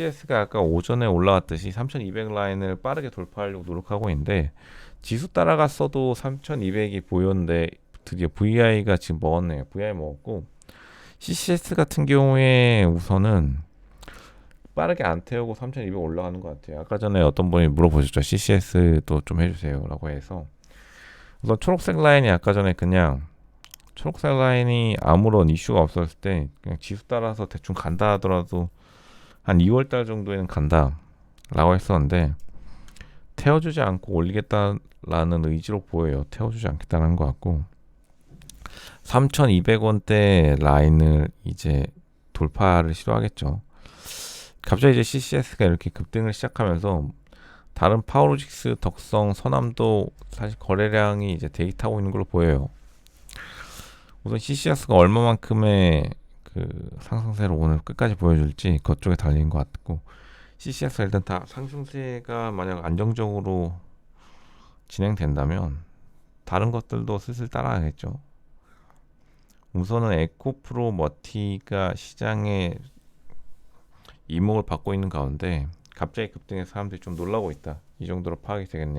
CCS가 아까 오전에 올라왔듯이 3200 라인을 빠르게 돌파하려고 노력하고 있는데 지수 따라갔어도 3200이 보였는데 드디어 VI가 지금 먹었네요. VI 먹었고 CCS 같은 경우에 우선은 빠르게 안 태우고 3200 올라가는 것 같아요. 아까 전에 어떤 분이 물어보셨죠. CCS도 좀 해주세요 라고 해서 우선 초록색 라인이 아까 전에 그냥 초록색 라인이 아무런 이슈가 없었을 때 그냥 지수 따라서 대충 간다 하더라도 한 2월 달 정도에는 간다라고 했었는데 태워주지 않고 올리겠다라는 의지로 보여요. 태워주지 않겠다는 것 같고 3,200원대 라인을 이제 돌파를 시도하겠죠. 갑자기 이제 CCS가 이렇게 급등을 시작하면서 다른 파워로직스, 덕성, 서남도 사실 거래량이 이제 대기 타고 있는 걸로 보여요. 우선 CCS가 얼마만큼의 그 상승세를 오늘 끝까지 보여줄지 그쪽에 달린 것 같고 CCS가 일단 다 상승세가 만약 안정적으로 진행된다면 다른 것들도 슬슬 따라가겠죠. 우선은 에코프로 머티가 시장에 이목을 받고 있는 가운데 갑자기 급등해서 사람들이 좀 놀라고 있다. 이 정도로 파악이 되겠네요.